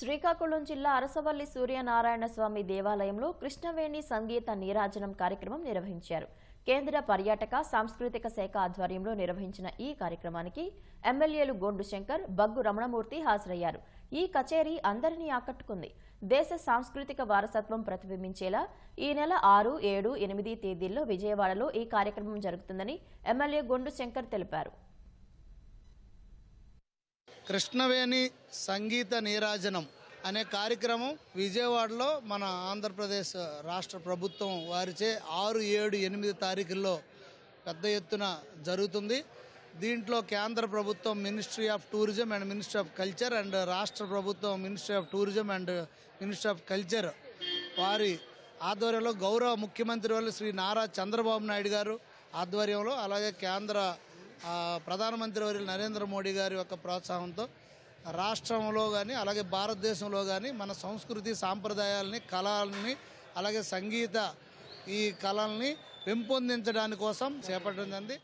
శ్రీకాకుళం జిల్లా అరసవల్లి సూర్యనారాయణ స్వామి దేవాలయంలో కృష్ణవేణి సంగీత నీరాజనం కార్యక్రమం నిర్వహించారు. కేంద్ర పర్యాటక సాంస్కృతిక శాఖ ఆధ్వర్యంలో నిర్వహించిన ఈ కార్యక్రమానికి ఎమ్మెల్యేలు గొండు శంకర్ బగ్గు రమణమూర్తి హాజరయ్యారు. ఈ కచేరీ అందరినీ ఆకట్టుకుంది. దేశ సాంస్కృతిక వారసత్వం ప్రతిబింబించేలా ఈ నెల ఆరు ఏడు ఎనిమిది తేదీల్లో విజయవాడలో ఈ కార్యక్రమం జరుగుతుందని ఎమ్మెల్యే గొండు శంకర్ తెలిపారు. కృష్ణవేణి సంగీత నీరాజనం అనే కార్యక్రమం విజయవాడలో మన ఆంధ్రప్రదేశ్ రాష్ట్ర ప్రభుత్వం వారిచే ఆరు ఏడు ఎనిమిది తారీఖుల్లో పెద్ద ఎత్తున జరుగుతుంది. దీంట్లో కేంద్ర ప్రభుత్వం ministry of tourism and ministry of culture and రాష్ట్ర ప్రభుత్వం ministry of tourism and ministry of culture వారి ఆధ్వర్యంలో గౌరవ ముఖ్యమంత్రి వాళ్ళు శ్రీ నారా చంద్రబాబు నాయుడు గారు ఆధ్వర్యంలో అలాగే కేంద్ర ప్రధానమంత్రి వర్యులు నరేంద్ర మోడీ గారి యొక్క ప్రోత్సాహంతో రాష్ట్రంలో కానీ అలాగే భారతదేశంలో కానీ మన సంస్కృతి సాంప్రదాయాలని కళల్ని అలాగే సంగీత ఈ కళల్ని పెంపొందించడాని కోసం చేపట్టడం జరిగింది.